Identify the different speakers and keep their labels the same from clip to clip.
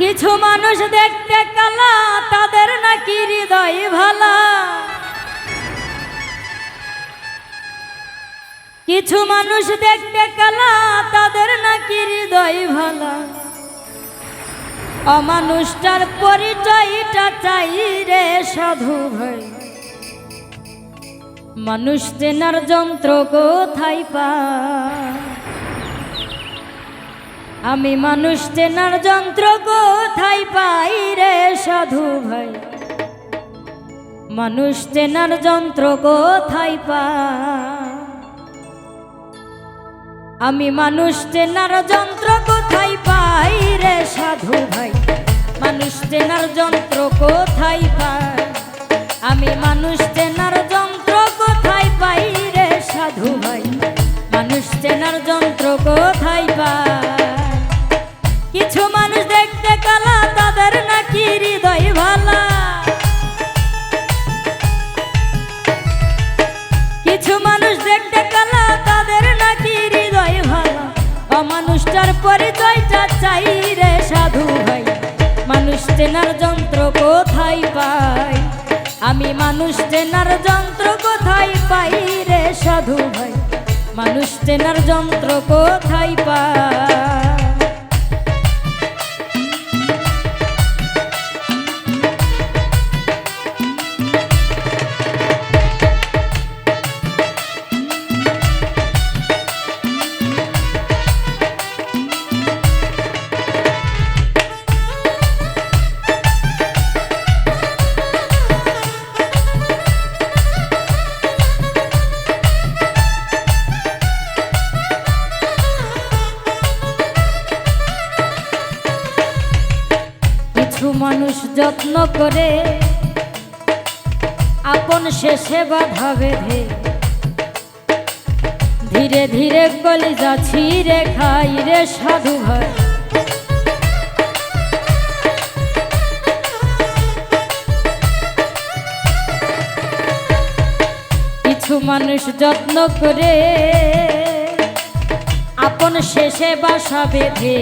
Speaker 1: কিছু মানুষ দেখতে কালা, তাদের নাকি হৃদয় ভালা। কিছু মানুষ দেখতে কালা, তাদের নাকি হৃদয় ভালা। অমানুষটার পরিচয়টা চাই রে সাধু ভাই। মানুষ চেনার যন্ত্র কোথায় পা আমি মানুষ চেনার যন্ত্র কোথায় পাই রে সাধু ভাই? মানুষ চেনার যন্ত্র কোথায় পা আমি মানুষ চেনার যন্ত্র কোথায় পাই রে সাধু ভাই? মানুষ চেনার যন্ত্র কোথায় পাই? আমি মানুষ চেনার চেনার যন্ত্র কোথায় পাই? আমি মানুষ চেনার যন্ত্র কোথায় পাই রে সাধু ভাই? মানুষ চেনার যন্ত্র কোথায় পাই? কিছু মানুষ যত্ন করে, আপন শেষে বাধা বেঁধে ধীরে ধীরে কলিজা ছিঁড়ে খাই রে সাধু ভাই। কিছু মানুষ যত্ন করে, আপন শেষে বাসা বেঁধে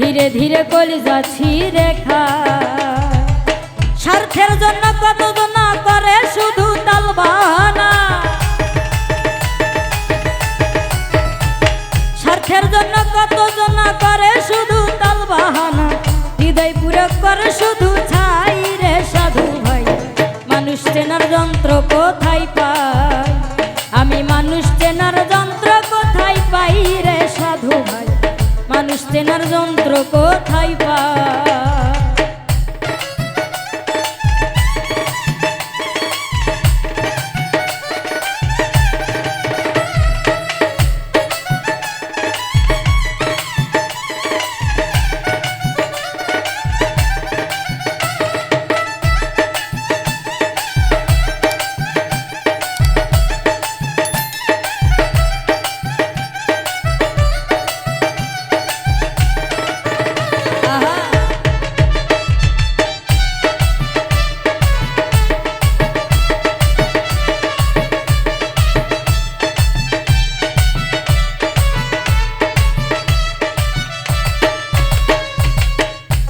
Speaker 1: ধীরে ধীরে কলিজা ছিঁড়ে খায়। স্বার্থের জন্য কত না করে শুধু তালবানা স্বার্থের জন্য কত না করে শুধু তালবাহানা হৃদয় পুরো করে শুধু ছাই রে সাধু ভাই। মানুষ চেনার যন্ত্র কোথায় কোথায় পাই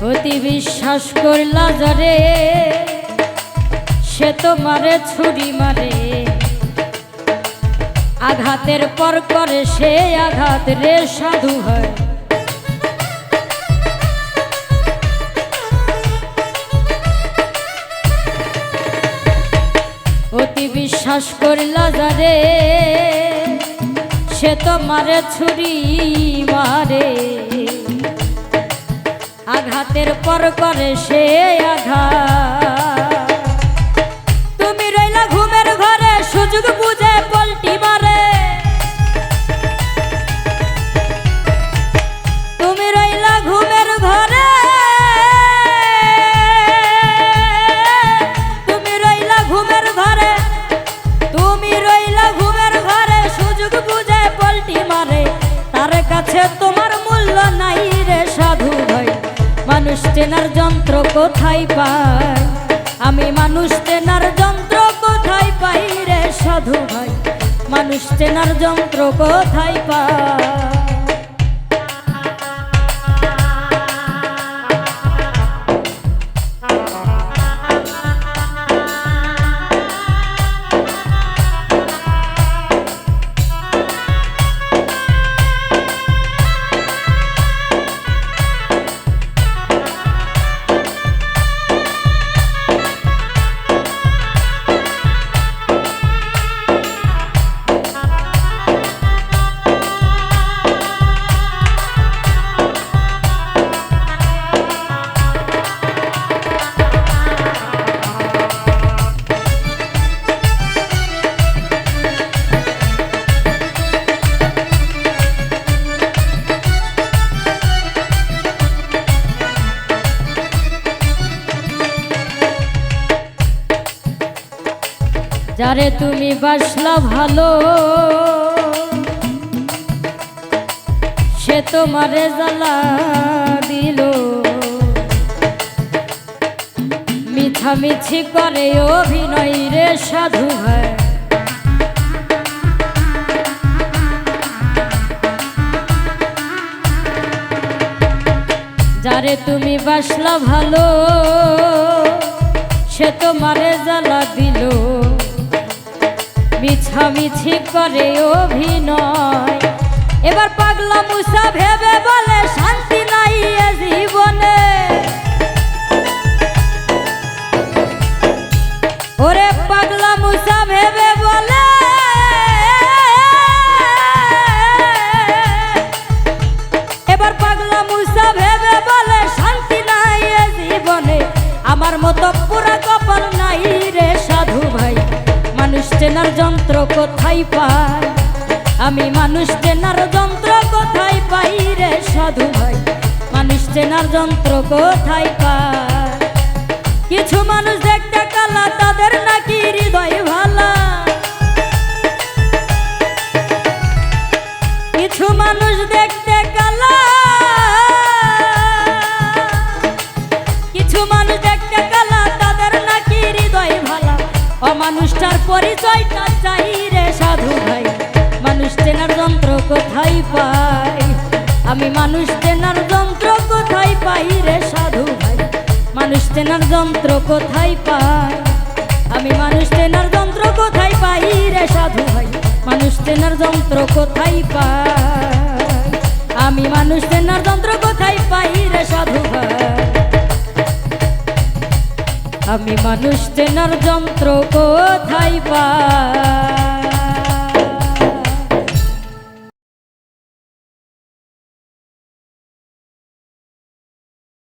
Speaker 1: অতি বিশ্বাস করলা যারে, সে তো মারে, ছুরি মারে। আঘাতের পর করে সে আঘাত রে, সাধু হয়। অতি বিশ্বাস করলা যারে, সে তো মারে, ছুরি মারে। আঘাতের পর করে সে আঘাত। মানুষ চেনার যন্ত্র কোথায় পাই আমি মানুষ চেনার যন্ত্র কোথায় পাই রে সাধু ভাই? মানুষ চেনার যন্ত্র কোথায় পাই যারে তুমি বাসলা ভালো। সে তোমারে জ্বালা দিল। মিছামিছি করে অভিনয় রে সাধু হয়। যারে তুমি বাসলা ভালো, সে তোমারে জ্বালা দিল। মিছামিছি করে অভিনয়। এবার পাগলা মুসা ভেবে বলে শান্তি নাই জীবনে। কোথায় পাই? আমি মানুষ চেনার যন্ত্র কোথায় পাই রে সাধু ভাই? মানুষ চেনার যন্ত্র কোথায় পাই? কিছু মানুষ দেখতে কালা, তাদের নাকি হৃদয় ভালা। কিছু মানুষ দেখতে কালা। কিছু মানুষ দেখতে কালা, তাদের নাকি হৃদয় ভালা। অমানুষটার পরিচয়টা সাধু ভাই, মানুষ চেনার যন্ত্র কোথায় পাই আমি মানুষ চেনার যন্ত্র কোথায় পাই রে সাধু ভাই? মানুষ চেনার যন্ত্র কোথায় পাই আমি মানুষ চেনার যন্ত্র কোথায় পাই রে সাধু ভাই? মানুষ চেনার যন্ত্র কোথায় পাই আমি মানুষ চেনার যন্ত্র কোথায় পাই রে সাধু ভাই? আমি মানুষ চেনার যন্ত্র কোথায় পাই